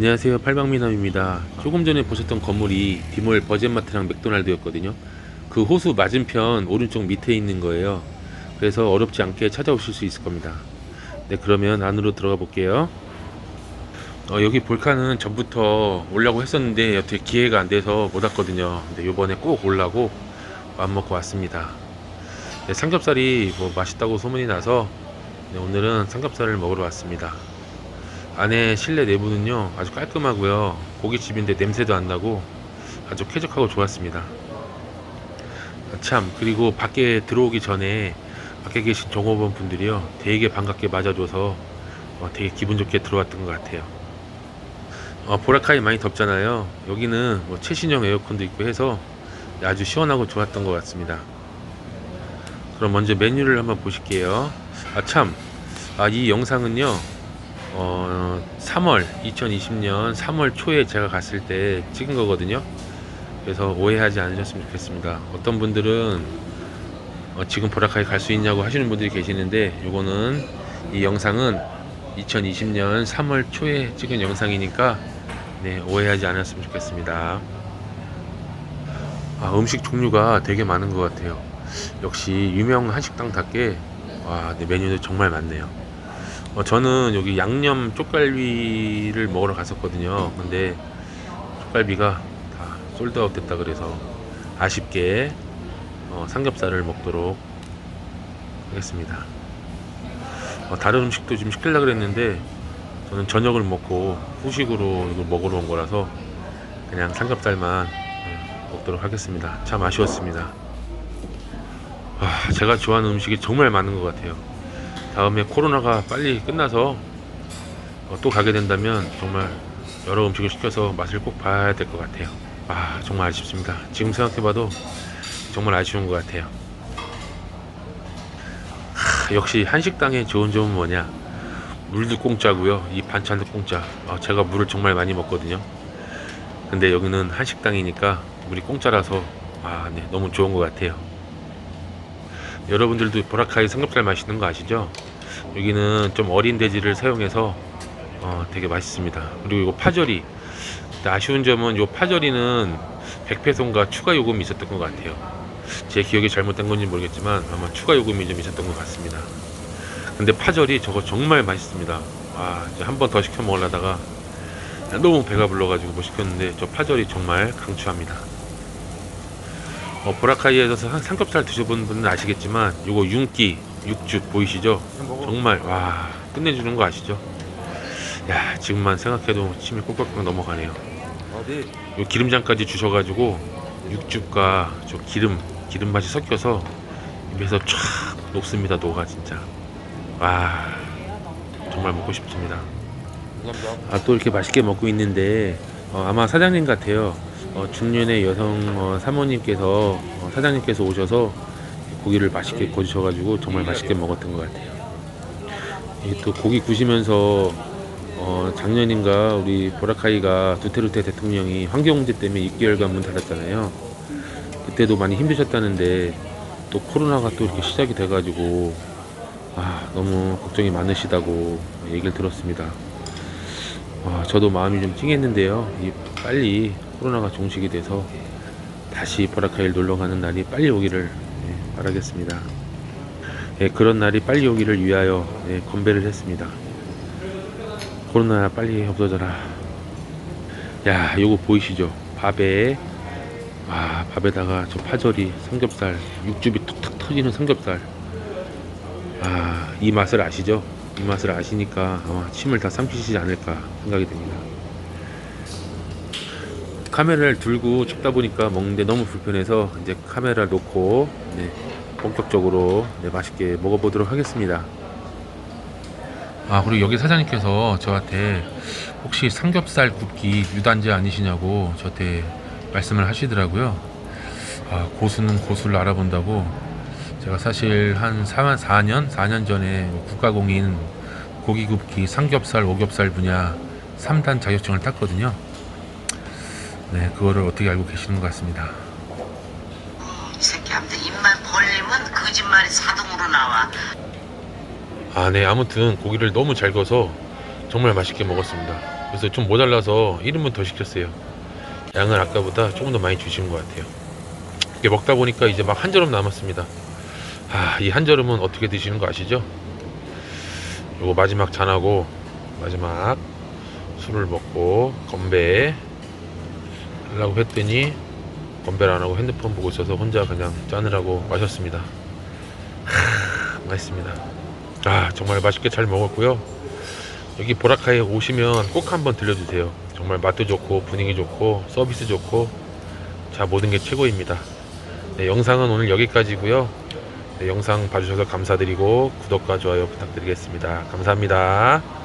안녕하세요. 팔방미남입니다. 조금 전에 보셨던 건물이 디몰 버젠마트랑 맥도날드였거든요. 그 호수 맞은편 오른쪽 밑에 있는 거예요. 그래서 어렵지 않게 찾아오실 수 있을 겁니다. 네 그러면 안으로 들어가 볼게요. 어, 여기 볼카는 전부터 오려고 했었는데 여태 기회가 안 돼서 못 왔거든요. 근데 요번에 꼭 오려고 맘먹고 왔습니다. 네, 삼겹살이 뭐 맛있다고 소문이 나서 네, 오늘은 삼겹살을 먹으러 왔습니다 안에 실내 내부는요 아주 깔끔하고요. 고깃집인데 냄새도 안 나고 아주 쾌적하고 좋았습니다. 아, 참 그리고 밖에 들어오기 전에 밖에 계신 종업원 분들이요 되게 반갑게 맞아줘서 어, 되게 기분 좋게 들어왔던 것 같아요. 어, 보라카이 많이 덥잖아요. 여기는 뭐 최신형 에어컨도 있고 해서 아주 시원하고 좋았던 것 같습니다. 그럼 먼저 메뉴를 한번 보실게요. 아참. 아, 이 영상은요 어, 3월 2020년 3월 초에 제가 갔을 때 찍은 거거든요. 그래서 오해하지 않으셨으면 좋겠습니다. 어떤 분들은 어, 지금 보라카이 갈 수 있냐고 하시는 분들이 계시는데 요거는 이 영상은 2020년 3월 초에 찍은 영상이니까 네, 오해하지 않았으면 좋겠습니다. 아, 음식 종류가 되게 많은 것 같아요. 역시 유명 한식당답게 와, 네, 메뉴도 정말 많네요. 어, 저는 여기 양념 쪽갈비를 먹으러 갔었거든요. 근데 쪽갈비가 다 솔드아웃 됐다 그래서 아쉽게 어, 삼겹살을 먹도록 하겠습니다. 어, 다른 음식도 좀 시키려고 그랬는데 저는 저녁을 먹고 후식으로 이걸 먹으러 온 거라서 그냥 삼겹살만 네, 먹도록 하겠습니다. 참 아쉬웠습니다. 아, 제가 좋아하는 음식이 정말 많은 것 같아요. 다음에 코로나가 빨리 끝나서 어, 또 가게 된다면 정말 여러 음식을 시켜서 맛을 꼭 봐야 될 것 같아요. 아 정말 아쉽습니다. 지금 생각해봐도 정말 아쉬운 것 같아요. 하, 역시 한식당의 좋은 점은 뭐냐? 물도 공짜고요. 이 반찬도 공짜. 아, 제가 물을 정말 많이 먹거든요. 근데 여기는 한식당이니까 물이 공짜라서 아, 네, 너무 좋은 것 같아요. 여러분들도 보라카이 삼겹살 맛있는 거 아시죠? 여기는 좀 어린 돼지를 사용해서 어, 되게 맛있습니다. 그리고 이거 파절이 아쉬운 점은 이 파절이는 100페소인가 추가 요금이 있었던 것 같아요. 제 기억이 잘못된 건지 모르겠지만 아마 추가 요금이 좀 있었던 것 같습니다. 근데 파절이 저거 정말 맛있습니다. 아, 이제 한번 더 시켜 먹으려다가 너무 배가 불러가지고 못 시켰는데 저 파절이 정말 강추합니다. 어, 보라카이에서 삼- 삼겹살 드셔본 분은 아시겠지만 요거 윤기 육즙 보이시죠? 정말 와 끝내주는 거 아시죠? 야 지금만 생각해도 침이 꼴깍꼴깍 넘어가네요. 요 기름장까지 주셔가지고 육즙과 저 기름 기름 맛이 섞여서 입에서 촥 녹습니다 녹아 진짜 와 정말 먹고 싶습니다. 아 또 이렇게 맛있게 먹고 있는데 어, 아마 사장님 같아요. 어, 중년의 여성 어, 사모님께서 어, 사장님께서 오셔서 고기를 맛있게 구우셔가지고 정말 맛있게 먹었던 것 같아요. 이또 고기 구시면서 어, 작년인가 우리 보라카이가 두테르테 대통령이 환경 문제 때문에 6개월간 문 닫았잖아요. 그때도 많이 힘드셨다는데 또 코로나가 또 이렇게 시작이 돼가지고 아 너무 걱정이 많으시다고 얘기를 들었습니다. 아, 저도 마음이 좀 찡했는데요. 이 빨리 코로나가 종식이 돼서 다시 보라카이를 놀러 가는 날이 빨리 오기를 예, 바라겠습니다. 예, 그런 날이 빨리 오기를 위하여 예, 건배를 했습니다. 코로나 빨리 없어져라. 야, 요거 보이시죠? 밥에 아, 밥에다가 저 파절이 삼겹살, 육즙이 툭툭 터지는 삼겹살. 아, 이 맛을 아시죠? 이 맛을 아시니까 아마 침을 다 삼키시지 않을까 생각이 듭니다. 카메라를 들고 찍다 보니까 먹는데 너무 불편해서 이제 카메라를 놓고 네, 본격적으로 네, 맛있게 먹어보도록 하겠습니다. 아 그리고 여기 사장님께서 저한테 혹시 삼겹살 굽기 유단자 아니시냐고 저한테 말씀을 하시더라고요. 아 고수는 고수를 알아본다고 제가 사실 한 4, 4년 4년 전에 국가공인 고기 굽기 삼겹살 오겹살 분야 3단 자격증을 땄거든요. 네, 그거를 어떻게 알고 계시는 것 같습니다. 이 새끼한테 입만 벌리면 거짓말이 자동으로 나와. 아, 네, 아무튼 고기를 너무 잘 구워서 정말 맛있게 먹었습니다. 그래서 좀 모자라서 1인분 더 시켰어요. 양을 아까보다 조금 더 많이 주신 것 같아요. 이게 먹다 보니까 이제 막한 저름 남았습니다. 아, 이한 저름은 어떻게 드시는 거 아시죠? 요거 마지막 잔하고 마지막 술을 먹고 건배 하려고 했더니 건배를 안 하고 핸드폰 보고 있어서 혼자 그냥 짜느라고 마셨습니다. 하, 맛있습니다. 아 정말 맛있게 잘 먹었고요. 여기 보라카이에 오시면 꼭 한번 들려주세요. 정말 맛도 좋고 분위기 좋고 서비스 좋고 자 모든 게 최고입니다. 네, 영상은 오늘 여기까지고요. 네, 영상 봐주셔서 감사드리고 구독과 좋아요 부탁드리겠습니다. 감사합니다.